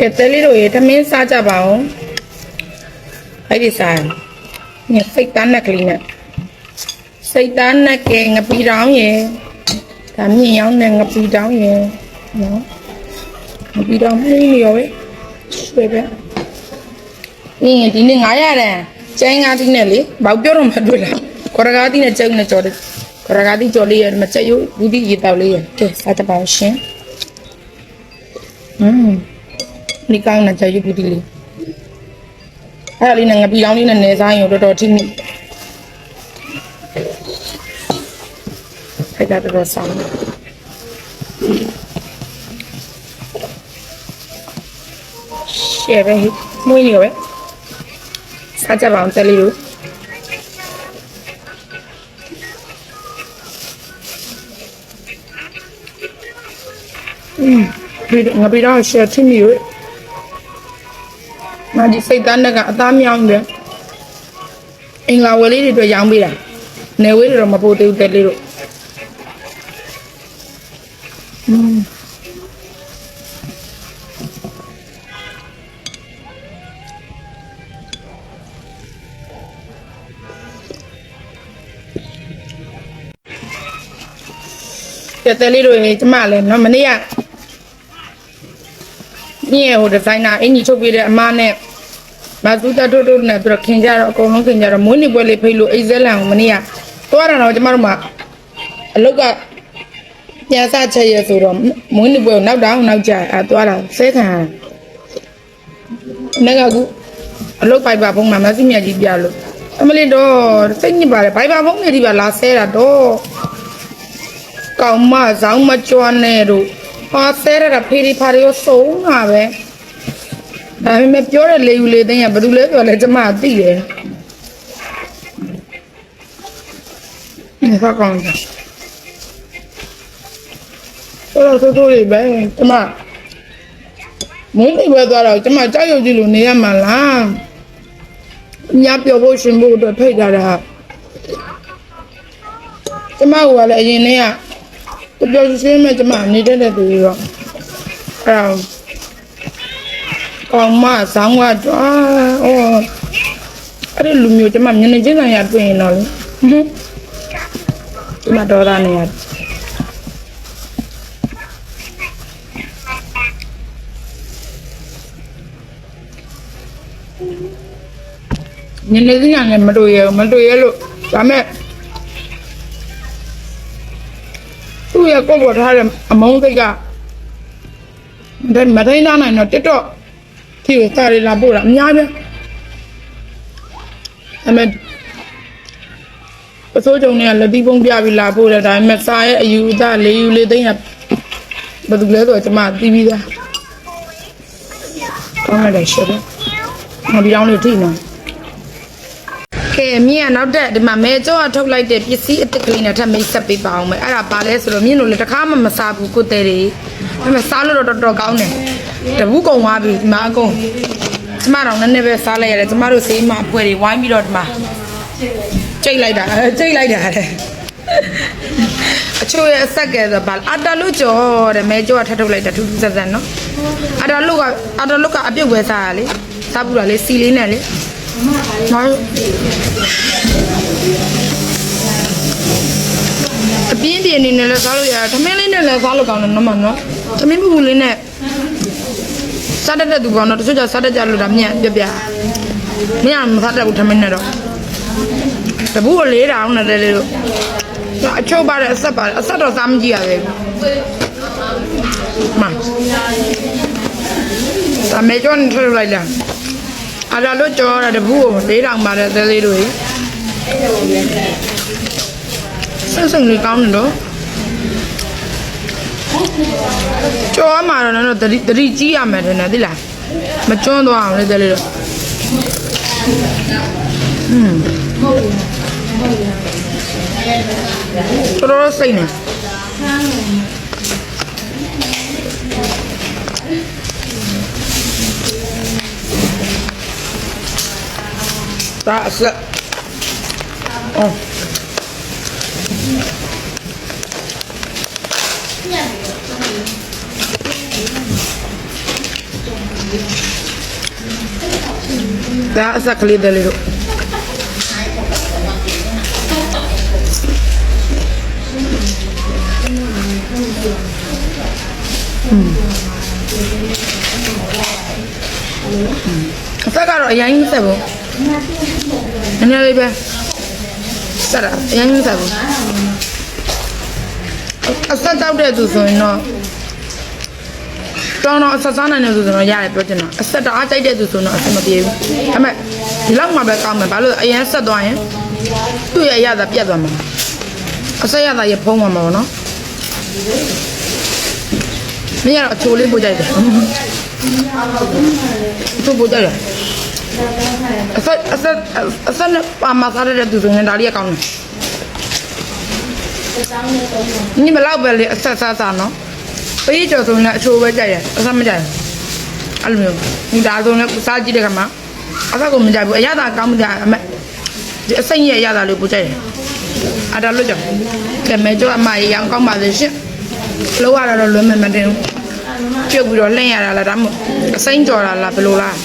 ကဲတဲလေးတို့ရေသမင်းစားကြပါဦးအဲ့ဒီစားညစိတ်တန်းနဲ့ကလေးနဲ့စိတ်တန်းနဲ့ကဲငပီတောင်းရေဒါမြင့်ရောင်းတဲ့ငပီတောင်းရေနော်ငပီတောင်းမင်းနေရောပဲဆွဲပဲနင်းဒီနေ့900တန်ကျိုင်းကားတိနဲ့လေဘောက်ပြောတော့မှတွေ့လားခေါရကားတိနဲ့ကျုပ်နဲ့ကြော်တယ်ခေါရကားတိကြော်လေးရမချက်ရုပ်ဘူးဒီရေတောက်လေးရကဲစားကြပါဦးရှင်อืมဒီကောင်းတဲ့ကြာယူပူတီလေးအဲ့ဒါလေးနဲ့ငပီလောင်းလေးနဲ့နေစားရင်တော်တော် ထိမိခိုက်တာတော်တော်ဆောင်းရှယ်ပဲဟိမွေးနေရောပဲစားကြပါအောင်တက်လေးတို့อืมဒီငပီတော့ရှယ်ထိမိရော ငါဒီစိတ်သားနဲ့ကအသားမြောင်းတယ်အင်္ဂလာဝယ်လေးတွေအတွက်ရောင်းပေးတာနယ်ဝေးတွေတော့မပို့သေးဘူးတက်လေးတို့อืมတက်လေးတို့ရေကျမလည်းနော်မနေ့က ညရဲ့ဟိုဒီဇိုင်နာအင်ကြီးချုပ်ပေးတဲ့အမနဲ့မသူတထိုးထိုးနဲ့သူတို့ခင်ကြတော့အကုန်လုံးခင်ကြတော့မွေးနေ့ပွဲလေးဖိတ်လို့အိဇက်လန်ကိုမနေ့ကသွားတာတော့ကျမတို့မှအလုတ်ကပြန်စချက်ရဆိုတော့မွေးနေ့ပွဲကိုနောက်တောင်နောက်ကြအဲသွားတာဆဲခံနက်ကကူအလုတ်ပိုက်ပါဖုံးမှာမသိမြတ်ကြီးပြလို့အမလေးတော့စိတ်ညစ်ပါတယ်ဘိုင်ပါဖုံးနေဒီပါလာဆဲတာတော့ကောင်မဇောင်းမကြွနဲ့တို့ ဟာဆဲရတာဖေးဒီဖာရီကိုစုံတာပဲဒါပေမဲ့ပြောတဲ့လေယူလေသိန်းကဘာလို့လဲပြောလဲကျမသိတယ်ဒီဖကောင်တာတော်တော်ဆိုးဆိုးလေးပဲကျမမင်းတွေပဲသွားတော့ကျမကြောက်ရွံ့ကြည့်လို့နေရမှာလားညပြောဖို့ရှင်ဖို့အတွက်ဖိတ်ကြတာကျမကလည်းအရင်တည်းကတ ပြောရှင်းမဲ့ကျမနေတဲ့တဲ့သူတွေတော့အဲဒါကောင်မဆောင်းကကြွားဩအဲ့ဒီလူမျိုးကျမမျက်နှာချင်းဆိုင်ရတွေ့ရင်တော့လေဟွန်းကျမတော်တာနေရမျက်နှာချင်းဆိုင်လည်းမတွေ့ရဘူးမတွေ့ရလို့ဒါမဲ့ သူ့ရဲ့ကိုယ့်ပေါ်ထားတဲ့အမုန်းစိတ်ကဒါမထိုင်းသားနိုင်တော့တက်တော့ဖြေစားရလာပို့တာအများကြီးအမေပစိုးကြုံနဲ့လက်ပြီးပုံပြပြီးလာပို့တယ်ဒါပေမဲ့စားရဲ့အယူအဆလေးယူလေးသိန်းကဘာလို့လဲဆိုတော့ကျမတီးပြီးသားကောင်းတယ်ရှယ်ပဲငါပြီးတော့လို့ထိနော် ကဲမြင့်ကနောက်တက်ဒီမှာမဲကြောကထုတ်လိုက်တဲ့ပစ္စည်းအစ်စ်ကလေးနဲ့ထပ်မိတ်ဆက်ပေးပါအောင်မယ်အဲ့ဒါဘာလဲဆိုတော့မြင့်တို့လည်းတစ်ခါမှမစားဘူးကိုတဲ့တွေဒါပေမဲ့စားလို့တော့တော်တော်ကောင်းတယ်တပူးကုံသွားပြီဒီမှာအကုန်ကျမတော့နည်းနည်းပဲစားလိုက်ရတယ်ကျမတို့ဆေးမအဖွဲတွေဝိုင်းပြီးတော့ဒီမှာကြိတ်လိုက်တာအဲကြိတ်လိုက်တာတဲ့အချို့ရဲ့အဆက်ကဲဆိုဘာအတာလို့ကြော်တယ်မဲကြောကထပ်ထုတ်လိုက်တာထူးထူးဆန်းဆန်းနော်အတာလို့ကအတာလို့ကအပြုတ်ပဲစားရလေစားပူတာလေစီလေးနဲ့လေ နော်အပြင်းပြင်းနေနဲ့လည်းစားလို့ရတယ်သမင်းလေးနဲ့လည်းစားလို့ကောင်းတယ်နော်မနော်သမင်းပူပူလေးနဲ့စားတတ်တဲ့သူကောင်းတော့တချို့ကျစားတတ်ကြလို့ဒါမြတ်ပြပြမြတ်မစားတတ်ဘူးသမင်းနဲ့တော့တပူကိုလေးတောင်နဲ့လေလို့အချို့ပါတယ်အဆက်ပါတယ်အဆက်တော့စားမကြည့်ရပဲမဒါမေကျွန်းထည့်လိုက်လား အဲ့ဒါလို့ကြောတာတပူကိုလေးတောင်ပါတယ်သဲလေးတို့ဆန်းဆန်းလေးကောင်းတယ်တော့ကြောမှာတော့တော့တတိတတိကြီးရမယ်တဲ့နော်သိလားမကျွန်းသွားအောင်လေတဲ့လေးတော့อืมတော်တော်စိတ်နေ ဒါအဆက်အော်ဟဒါအဆက်ကလေးတည်းလေးတို့အဆက်ကတော့အရင်မဆက်ဘူး နည်းနည်းလေးပဲဆက်တာအရင်မဆက်ဘူးအဆက်တောက်တဲ့သူဆိုရင်တော့တောင်းတော့အဆက်စားနိုင်တဲ့သူဆိုတော့ရတယ်ပြောချင်တာအဆက်တအားကြိုက်တဲ့သူဆိုတော့အဆက်မပြေဘူးဒါပေမဲ့ဒီလောက်မှပဲကောင်းမယ်ဘာလို့လဲအရင်ဆက်သွားရင်သူ့ရဲ့အရသာပြတ်သွားမှာအဆက်ရသာရဖုံးမှာမဟုတ်နော်မင်းကတော့အချိုလေးပို့ကြိုက်တယ်သူ့ပို့ကြိုက်တယ် အဆက်အဆက်အဆက်နဲ့ပါမစားတဲ့သူဆိုရင်ဒါလေးကောင်းတယ်นี่มันเล่าไปเลยซาซาซาเนาะไปเจอตรงนั้นโชว์ไว้ใจอ่ะซาไม่ใจအဲ့လိုမျိုးဒီဒါဆိုလည်းစားကြည့်တဲ့ခါမှာအဆက်ကိုမကြိုက်ဘူးအရသာကောင်းမကြအမဒီအစိမ့်ရဲ့အရသာလေးပူကြိုက်တယ်အဒါလို့ကြောင့်ကဲမဲကျော်အမရေရောင်ကောင်းပါစေရှင်လောရတာတော့လွယ်မယ်မတင်ဘူးပြုတ်ပြီးတော့လှင့်ရတာလားဒါမှမဟုတ်အစိမ့်ကြော်တာလားဘယ်လိုလား